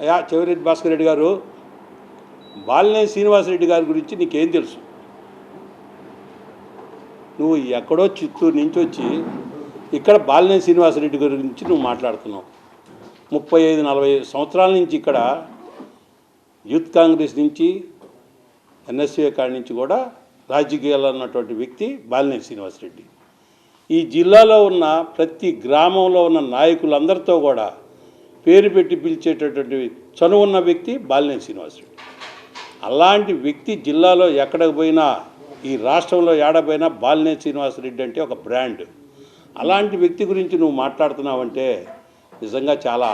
అయ్యా చెవిరెడ్డి భాస్కర్ రెడ్డి గారు బాలినేని శ్రీనివాసరెడ్డి గారి గురించి నీకేం తెలుసు? నువ్వు ఎక్కడో చిత్తూరు నుంచి వచ్చి ఇక్కడ బాలినేని శ్రీనివాసరెడ్డి గురించి నువ్వు మాట్లాడుతున్నావు. ముప్పై ఐదు నలభై సంవత్సరాల నుంచి ఇక్కడ యూత్ కాంగ్రెస్ నుంచి ఎన్ఎస్ఏ కాడి నుంచి కూడా రాజకీయాల్లో ఉన్నటువంటి వ్యక్తి బాలినేని శ్రీనివాసరెడ్డి ఈ జిల్లాలో ఉన్న ప్రతి గ్రామంలో ఉన్న నాయకులందరితో కూడా పేరు పెట్టి పిలిచేటటువంటి చనువున్న వ్యక్తి బాలినేని శ్రీనివాసరెడ్డి. అలాంటి వ్యక్తి జిల్లాలో ఎక్కడికి పోయినా ఈ రాష్ట్రంలో ఏడపోయినా బాలినేని శ్రీనివాసరెడ్డి అంటే ఒక బ్రాండ్. అలాంటి వ్యక్తి గురించి నువ్వు మాట్లాడుతున్నావంటే నిజంగా చాలా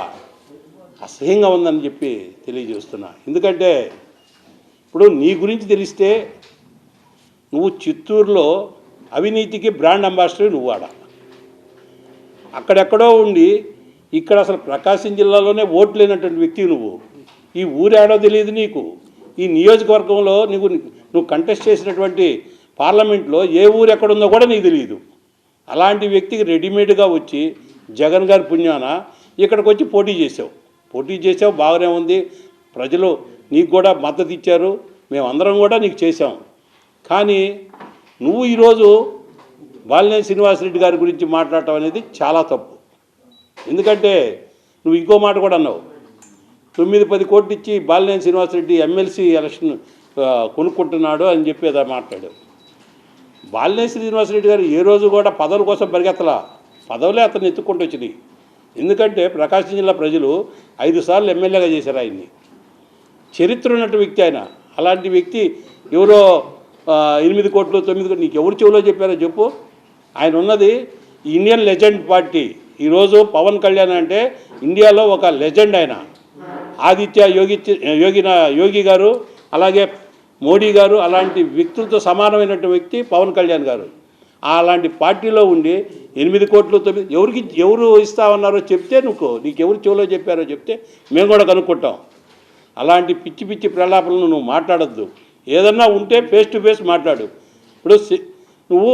అసహ్యంగా ఉందని చెప్పి తెలియజేస్తున్నా. ఎందుకంటే ఇప్పుడు నీ గురించి తెలిస్తే నువ్వు చిత్తూరులో అవినీతికి బ్రాండ్ అంబాసిడర్ నువ్వు ఆడ అక్కడెక్కడో ఉండి ఇక్కడ అసలు ప్రకాశం జిల్లాలోనే ఓట్లు లేనటువంటి వ్యక్తి నువ్వు. ఈ ఊరేడో తెలియదు నీకు. ఈ నియోజకవర్గంలో నీకు నువ్వు కంటెస్ట్ చేసినటువంటి పార్లమెంట్లో ఏ ఊరు ఎక్కడుందో కూడా నీకు తెలియదు అలాంటి వ్యక్తికి రెడీమేడ్గా వచ్చి జగన్ గారి పుణ్యాన ఇక్కడికి వచ్చి పోటీ చేసావు. పోటీ చేసావు బాగానే ఉంది. ప్రజలు నీకు కూడా మద్దతు ఇచ్చారు. మేమందరం కూడా నీకు చేసాం కానీ నువ్వు ఈరోజు బాలినేని శ్రీనివాసరెడ్డి గారి గురించి మాట్లాడటం అనేది చాలా తప్పు. ఎందుకంటే నువ్వు ఇంకో మాట కూడా అన్నావు. తొమ్మిది పది కోట్లు ఇచ్చి బాలినేని శ్రీనివాసరెడ్డి ఎమ్మెల్సీ ఎలక్షన్ కొనుక్కుంటున్నాడు అని చెప్పి అదా మాట్లాడావు బాలినేని శ్రీనివాసరెడ్డి గారు ఏ రోజు కూడా పదవుల కోసం పరిగెత్తలా. పదవులే అతను ఎత్తుక్కుంటూ వచ్చినాయి ఎందుకంటే ప్రకాశం జిల్లా ప్రజలు ఐదు సార్లు ఎమ్మెల్యేగా చేశారు ఆయన్ని. చరిత్ర ఉన్నట్టు వ్యక్తి ఆయన. అలాంటి వ్యక్తి ఎవరో ఎనిమిది కోట్లు తొమ్మిది కోట్లు నీకు ఎవరు చెవులో చెప్పారో చెప్పు. ఆయన ఉన్నది ఇండియన్ లెజెండ్ పార్టీ. ఈరోజు పవన్ కళ్యాణ్ అంటే ఇండియాలో ఒక లెజెండ్ ఆయన. ఆదిత్య యోగి యోగిన యోగి గారు అలాగే మోడీ గారు అలాంటి వ్యక్తులతో సమానమైనటువంటి వ్యక్తి పవన్ కళ్యాణ్ గారు. అలాంటి పార్టీలో ఉండి ఎనిమిది కోట్లు తొమ్మిది ఎవరికి ఎవరు ఇస్తామన్నారో చెప్తే నువ్వు నీకు ఎవరు చెవులో చెప్పారో చెప్తే మేము కూడా కనుక్కుంటాం. అలాంటి పిచ్చి పిచ్చి ప్రలాపలను నువ్వు మాట్లాడద్దు. ఏదన్నా ఉంటే ఫేస్ టు ఫేస్ మాట్లాడు. ఇప్పుడు నువ్వు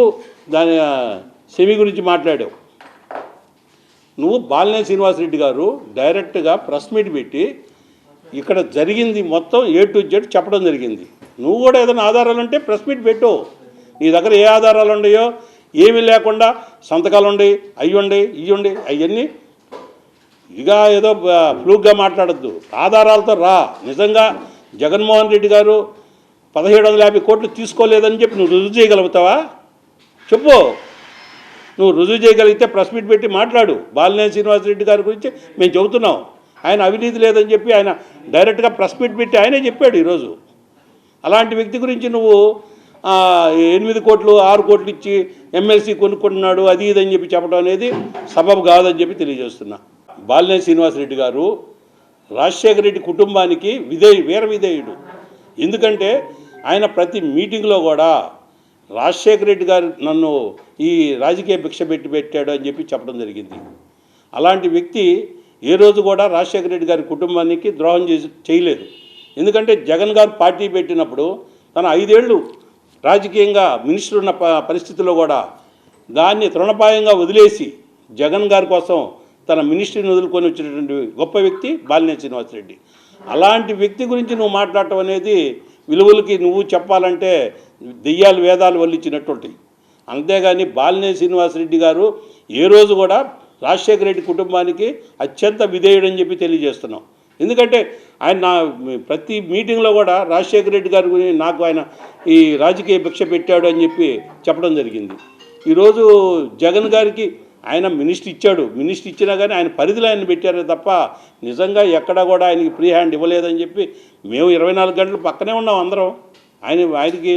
దాని ఆ, సెమి గురించి మాట్లాడావు. నువ్వు బాలినే శ్రీనివాసరెడ్డి గారు డైరెక్ట్గా ప్రెస్ మీట్ పెట్టి ఇక్కడ జరిగింది మొత్తం ఏ టు జెడ్ చెప్పడం జరిగింది. నువ్వు కూడా ఏదైనా ఆధారాలు ఉంటే ప్రెస్ మీట్ పెట్టు. నీ దగ్గర ఏ ఆధారాలు ఉన్నాయో ఏమీ లేకుండా సంతకాలు ఉండి అయ్యి ఉండయి ఇవి అవన్నీ ఇక ఏదో ఫ్లూక్గా మాట్లాడద్దు. ఆధారాలతో రా. నిజంగా జగన్మోహన్ రెడ్డి గారు పదిహేడు వందల యాభై కోట్లు తీసుకోలేదని చెప్పి నువ్వు రుజువు చేయగలుగుతావా? చెప్పు. నువ్వు రుజువు చేయగలిగితే ప్రెస్ మీట్ పెట్టి మాట్లాడు. బాలినేని శ్రీనివాసరెడ్డి గారి గురించి మేము చెబుతున్నాం. ఆయన అవినీతి లేదని చెప్పి ఆయన డైరెక్ట్గా ప్రెస్ మీట్ పెట్టి ఆయనే చెప్పాడు ఈరోజు. అలాంటి వ్యక్తి గురించి నువ్వు ఎనిమిది కోట్లు ఆరు కోట్లు ఇచ్చి ఎమ్మెల్సీ కొనుక్కుంటున్నాడు అది ఇది అని చెప్పి చెప్పడం అనేది సబబు కాదని చెప్పి తెలియజేస్తున్నా. బాలినేని శ్రీనివాసరెడ్డి గారు రాజశేఖర రెడ్డి కుటుంబానికి విధేయు వీర విధేయుడు. ఎందుకంటే ఆయన ప్రతి మీటింగ్లో కూడా రాజశేఖర రెడ్డి గారు నన్ను ఈ రాజకీయ భిక్ష పెట్టి పెట్టాడు అని చెప్పి చెప్పడం జరిగింది. అలాంటి వ్యక్తి ఏ రోజు కూడా రాజశేఖర రెడ్డి గారి కుటుంబానికి ద్రోహం చేసి చేయలేదు. ఎందుకంటే జగన్ గారు పార్టీ పెట్టినప్పుడు తన ఐదేళ్ళు రాజకీయంగా మినిస్టర్ ఉన్న పరిస్థితిలో కూడా దాన్ని తృణపాయంగా వదిలేసి జగన్ గారి కోసం తన మినిస్ట్రీని వదులుకొని వచ్చినటువంటి గొప్ప వ్యక్తి బాలినేని శ్రీనివాసరెడ్డి. అలాంటి వ్యక్తి గురించి నువ్వు మాట్లాడటం అనేది విలువలకి నువ్వు చెప్పాలంటే దెయ్యాలు వేదాలు వల్లించినటువంటివి అంతేగాని బాలినేని శ్రీనివాసరెడ్డి గారు ఏ రోజు కూడా రాజశేఖర రెడ్డి కుటుంబానికి అత్యంత విధేయుడని చెప్పి తెలియజేస్తున్నాం. ఎందుకంటే ఆయన నా ప్రతి మీటింగ్లో కూడా రాజశేఖర రెడ్డి గారి గురించి నాకు ఆయన ఈ రాజకీయ భిక్ష పెట్టాడు అని చెప్పి చెప్పడం జరిగింది. ఈరోజు జగన్ గారికి ఆయన మినిస్టర్ ఇచ్చాడు. మినిస్టర్ ఇచ్చినా కానీ ఆయన పరిధిలో ఆయన పెట్టారే తప్ప నిజంగా ఎక్కడా కూడా ఆయనకి ఫ్రీ హ్యాండ్ ఇవ్వలేదని చెప్పి మేము ఇరవై నాలుగు గంటలు పక్కనే ఉన్నాం అందరం. ఆయన ఆయనకి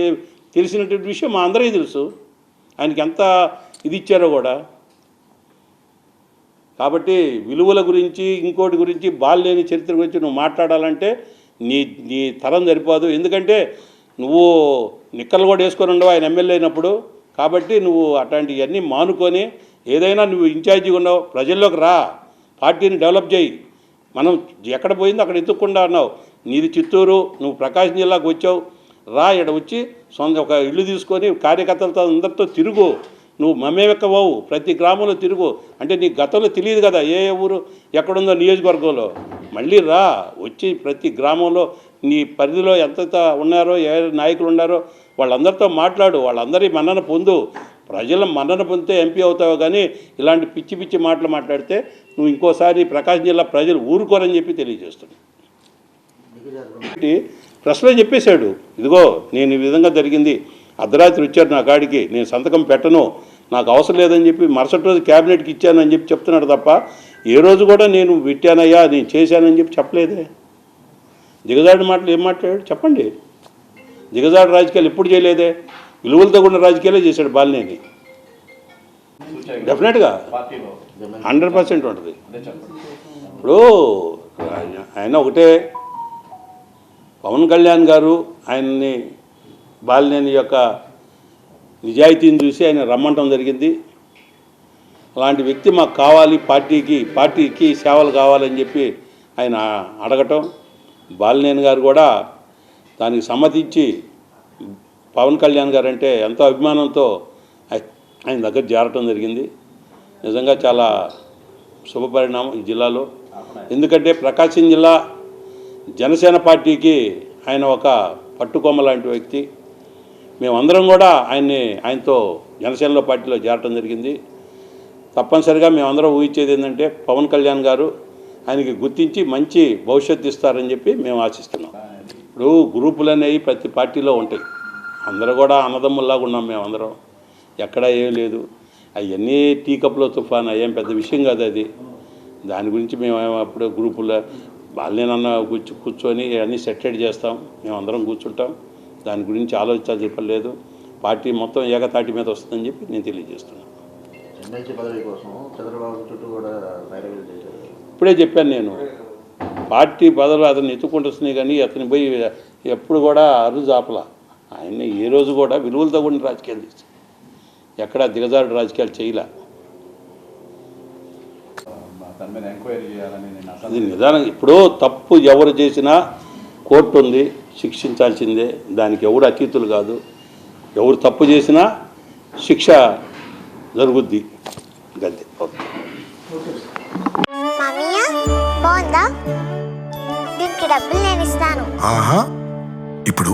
తెలిసినటువంటి విషయం మా అందరికీ తెలుసు. ఆయనకి ఎంత ఇది ఇచ్చారో కూడా. కాబట్టి విలువల గురించి ఇంకోటి గురించి బాల్లేని చరిత్ర గురించి నువ్వు మాట్లాడాలంటే నీ నీ తరం సరిపోదు. ఎందుకంటే నువ్వు నిక్కలు కూడా వేసుకొని ఉండవు. ఆయన ఎమ్మెల్యే అయినప్పుడు. కాబట్టి నువ్వు అట్లాంటివన్నీ మానుకొని ఏదైనా నువ్వు ఇన్ఛార్జిగా ఉన్నావు ప్రజల్లోకి రా పార్టీని డెవలప్ చేయి. మనం ఎక్కడ పోయిందో అక్కడ ఎత్తుక్కుండా అన్నావు. నీది చిత్తూరు నువ్వు ప్రకాశం జిల్లాకు వచ్చావు. రా ఇక్కడ వచ్చి సొంత ఒక ఇల్లు తీసుకొని కార్యకర్తలతో అందరితో తిరుగు. నువ్వు మమ్మేమెక్కవవు ప్రతి గ్రామంలో తిరుగు. అంటే నీ గతంలో తెలియదు కదా ఏ ఏ ఊరు ఎక్కడుందో నియోజకవర్గంలో. మళ్ళీ రా వచ్చి ప్రతి గ్రామంలో నీ పరిధిలో ఎంత ఉన్నారో ఏ నాయకులు ఉన్నారో వాళ్ళందరితో మాట్లాడు. వాళ్ళందరి మన్నన పొందు. ప్రజల మన్నన పొందితే ఎంపీ అవుతావు కానీ ఇలాంటి పిచ్చి పిచ్చి మాటలు మాట్లాడితే నువ్వు ఇంకోసారి ప్రకాశం జిల్లా ప్రజలు ఊరుకోరని చెప్పి తెలియజేస్తున్నాను. కాబట్టి ప్రెస్లో చెప్పేశాడు. ఇదిగో నేను ఈ విధంగా జరిగింది. అర్ధరాత్రి వచ్చారు నా కాడికి. నేను సంతకం పెట్టను. నాకు అవసరం లేదని చెప్పి మరుసటి రోజు క్యాబినెట్కి ఇచ్చానని చెప్పి చెప్తున్నాడు తప్ప ఏ రోజు కూడా నేను పెట్టానయ్యా నేను చేశానని చెప్పి చెప్పలేదే. దిగజాడి మాటలు ఏం మాట్లాడాడు? చెప్పండి. దిగజాడు రాజకీయాలు ఎప్పుడు చేయలేదే? విలువలతో కూడిన రాజకీయాలే చేశాడు బాలినేని. డెఫినెట్గా హండ్రెడ్ పర్సెంట్ ఉంటుంది. ఇప్పుడు ఆయన- ఆయన ఒకటే. పవన్ కళ్యాణ్ గారు ఆయన్ని బాలినేని యొక్క నిజాయితీని చూసి ఆయన రమ్మంటం జరిగింది. అలాంటి వ్యక్తి మాకు కావాలి పార్టీకి పార్టీకి సేవలు కావాలని చెప్పి ఆయన అడగటం. బాలినేని గారు కూడా దానికి సమ్మతించి పవన్ కళ్యాణ్ గారు అంటే ఎంతో అభిమానంతో ఆయన దగ్గర చేరటం జరిగింది. నిజంగా చాలా శుభపరిణామం ఈ జిల్లాలో. ఎందుకంటే ప్రకాశం జిల్లా జనసేన పార్టీకి ఆయన ఒక పట్టుకొమ్మ లాంటి వ్యక్తి. మేమందరం కూడా ఆయన్ని ఆయనతో జనసేనలో పార్టీలో చేరటం జరిగింది. తప్పనిసరిగా మేమందరం ఊహించేది ఏంటంటే పవన్ కళ్యాణ్ గారు ఆయనకి గుర్తించి మంచి భవిష్యత్తు ఇస్తారని చెప్పి మేము ఆశిస్తున్నాం. ఇప్పుడు గ్రూపులు అనేవి ప్రతి పార్టీలో ఉంటాయి. అందరూ కూడా అన్నదమ్ముల్లాగా ఉన్నాం మేమందరం. ఎక్కడా ఏం లేదు. అవన్నీ టీ కప్లో తుఫాన్ అయ్యేం పెద్ద విషయం కాదు అది. దాని గురించి మేము అప్పుడు గ్రూపుల్లో వాళ్ళేనన్నా కూర్చు కూర్చొని అన్నీ సెటిల్ చేస్తాం. మేమందరం కూర్చుంటాం. దాని గురించి ఆలోచించాల్సిన పని లేదు పార్టీ మొత్తం ఏకతాటి మీద వస్తుందని చెప్పి నేను తెలియజేస్తున్నాను. ఇప్పుడే చెప్పాను నేను. పార్టీ బదులు అతను ఎత్తుకుంటున్నాయి కానీ అతని పోయి ఎప్పుడు కూడా అరుజు ఆపల ఆయన్ని ఏ రోజు కూడా విలువలతో కూడిన రాజకీయాలు చేసి ఎక్కడ దిగజారుడు రాజకీయాలు చేయలే. దాని మీద ఎంక్వైరీ చేయాలని నేను అది నిదానం. ఇప్పుడు తప్పు ఎవరు చేసినా కోర్టు ఉంది శిక్షించాల్సిందే. దానికి ఎవడు అతీతులు కాదు. ఎవరు తప్పు చేసినా శిక్ష జరుగుద్ది. గంతే. ఓకే. ఇప్పుడు